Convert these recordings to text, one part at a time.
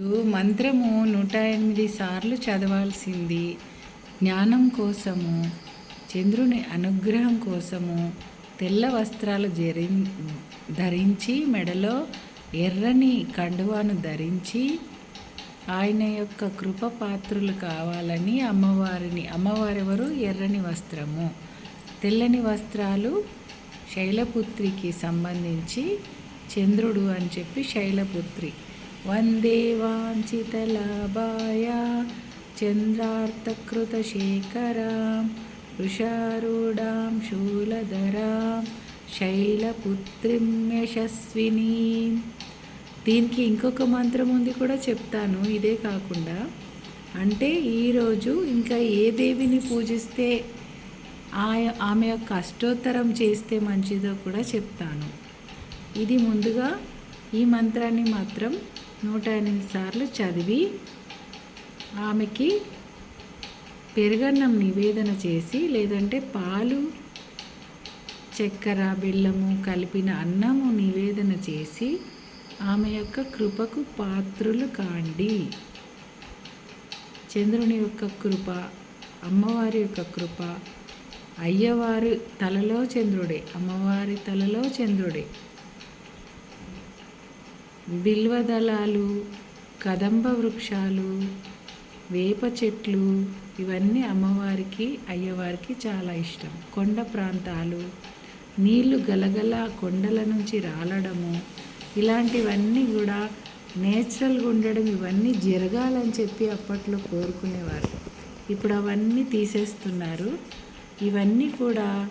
మంత్రము నూట ఎనిమిది సార్లు చదవాల్సింది. జ్ఞానం కోసము చంద్రుని అనుగ్రహం కోసము తెల్ల వస్త్రాలు జరి ధరించి మెడలో ఎర్రని కండువాను ధరించి ఆయన యొక్క కృప పాత్రులు కావాలని అమ్మవారిని అమ్మవారెవరు? ఎర్రని వస్త్రము. తెల్లని వస్త్రాలు శైలపుత్రికి సంబంధించి చంద్రుడు అని చెప్పి శైలపుత్రి. వందే వాంఛితలాభాయ चन्द्रार्थकृतशेखरां వృషారూఢాం శూలధరాం శైలపుత్రిం యశస్విని దీనికి ఇంకొక మంత్రం ఉంది కూడా చెప్తాను ఇదే కాకుండా అంటే ఈరోజు ఇంకా ఏ దేవిని పూజిస్తే ఆమె యొక్క అష్టోత్తరం చేస్తే మంచిదో కూడా చెప్తాను. ఇది ముందుగా ఈ మంత్రాన్ని మాత్రం నూట ఎనిమిది సార్లు చదివి ఆమెకి పెరుగన్నం నివేదన చేసి లేదంటే పాలు చక్కెర బెల్లము కలిపిన అన్నము నివేదన చేసి ఆమె యొక్క కృపకు పాత్రులు కాండి. చంద్రుని యొక్క కృప అమ్మవారి యొక్క కృప అయ్యవారి తలలో చంద్రుడే అమ్మవారి తలలో చంద్రుడే. బిల్వదళాలు కదంబ వృక్షాలు వేప చెట్లు ఇవన్నీ అమ్మవారికి అయ్యవారికి చాలా ఇష్టం. కొండ ప్రాంతాలు నీళ్ళు గలగల కొండల నుంచి రాలడము ఇలాంటివన్నీ కూడా నేచురల్గా ఉండడం ఇవన్నీ జరగాలని చెప్పి అప్పట్లో కోరుకునేవారు. ఇప్పుడు అవన్నీ తీసేస్తున్నారు. ఇవన్నీ కూడా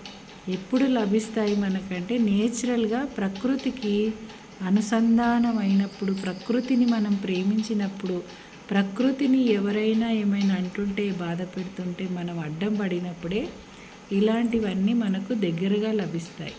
ఎప్పుడు లభిస్తాయి మనకంటే నేచురల్గా ప్రకృతికి అనుసంధానమైనప్పుడు ప్రకృతిని మనం ప్రేమించినప్పుడు ప్రకృతిని ఎవరైనా ఏమైనా అంటుంటే బాధ పెడుతుంటే మనం అడ్డం పడినప్పుడే ఇలాంటివన్నీ మనకు దగ్గరగా లభిస్తాయి.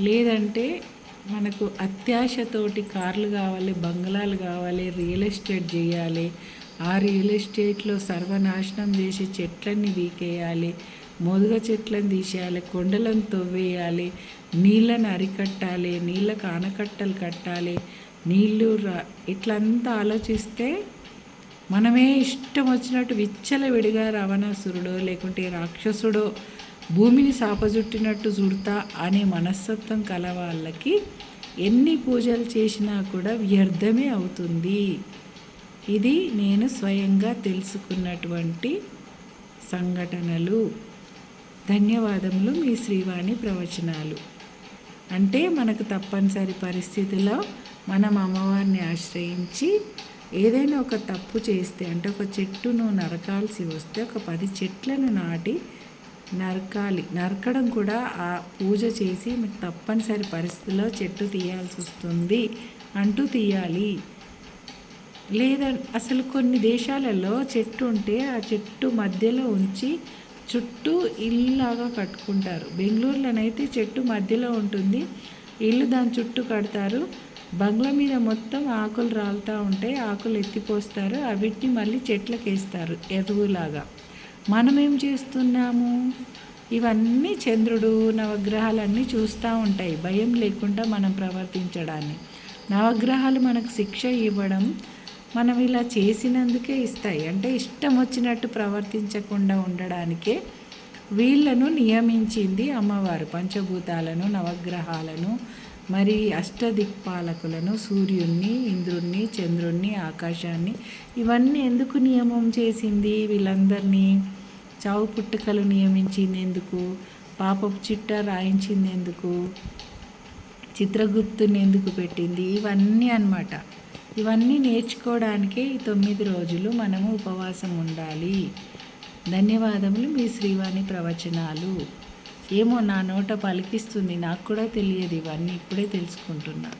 లేదంటే మనకు అత్యాశతోటి కార్లు కావాలి బంగ్లాలు కావాలి రియల్ ఎస్టేట్ చేయాలి ఆ రియల్ ఎస్టేట్లో సర్వనాశనం చేసి చెట్లన్నీ వీకేయాలి మోదుగ చెట్లను తీసేయాలి కొండలను తవ్వేయాలి నీళ్ళను అరికట్టాలి నీళ్ళకు ఆనకట్టలు కట్టాలి నీళ్ళు రా ఇట్లంతా ఆలోచిస్తే మనమే ఇష్టం వచ్చినట్టు విచ్చల విడిగా రావణాసురుడో లేకుంటే రాక్షసుడో భూమిని సాపజుట్టినట్టు చుడతా అనే మనస్తత్వం కల వాళ్ళకి ఎన్ని పూజలు చేసినా కూడా వ్యర్థమే అవుతుంది. ఇది నేను స్వయంగా తెలుసుకున్నటువంటి సంఘటనలు. ధన్యవాదములు మీ శ్రీవాణి ప్రవచనాలు. అంటే మనకు తప్పనిసరి పరిస్థితిలో మనం అమ్మవారిని ఆశ్రయించి ఏదైనా ఒక తప్పు చేస్తే అంటే ఒక చెట్టును నరకాల్సి వస్తే ఒక పది చెట్లను నాటి నరకాలి నరకడం కూడా ఆ పూజ చేసి మీకు తప్పనిసరి పరిస్థితిలో చెట్టు తీయాల్సి వస్తుంది అంటూ తీయాలి. లేదా అసలు కొన్ని దేశాలలో చెట్టు ఉంటే ఆ చెట్టు మధ్యలో ఉంచి చుట్టూ ఇల్లులాగా కట్టుకుంటారు. బెంగళూరులోనైతే చెట్టు మధ్యలో ఉంటుంది. ఇల్లు దాని చుట్టూ కడతారు. బంగ్లా మీద మొత్తం ఆకులు రాలుతూ ఉంటాయి. ఆకులు ఎత్తిపోస్తారు. అవిటిని మళ్ళీ చెట్లకు వేస్తారు ఎరువులాగా. మనం ఏం చేస్తున్నాము? ఇవన్నీ చంద్రుడు నవగ్రహాలన్నీ చూస్తూ ఉంటాయి. భయం లేకుండా మనం ప్రవర్తించడాన్ని. నవగ్రహాలు మనకు శిక్ష ఇవ్వడం మనం ఇలా చేసినందుకే ఇస్తాయి. అంటే ఇష్టం వచ్చినట్టు ప్రవర్తించకుండా ఉండడానికే వీళ్ళను నియమించింది అమ్మవారు. పంచభూతాలను నవగ్రహాలను మరి అష్టదిక్పాలకులను సూర్యుణ్ణి ఇంద్రుణ్ణి చంద్రుణ్ణి ఆకాశాన్ని ఇవన్నీ ఎందుకు నియమం చేసింది? వీళ్ళందరినీ చావు పుట్టుకలు నియమించింది ఎందుకు పాపపు చిట్ట రాయించింది ఎందుకు చిత్రగుప్తుని ఎందుకు పెట్టింది? ఇవన్నీ అనమాట ఇవన్నీ నేర్చుకోవడానికే ఈ తొమ్మిది రోజులు మనము ఉపవాసం ఉండాలి. ధన్యవాదములు మీ శ్రీవాణి ప్రవచనాలు. ఏమో నా నోట పలికిస్తుంది నాకు కూడా తెలియదు ఇవన్నీ ఇప్పుడే తెలుసుకుంటున్నా.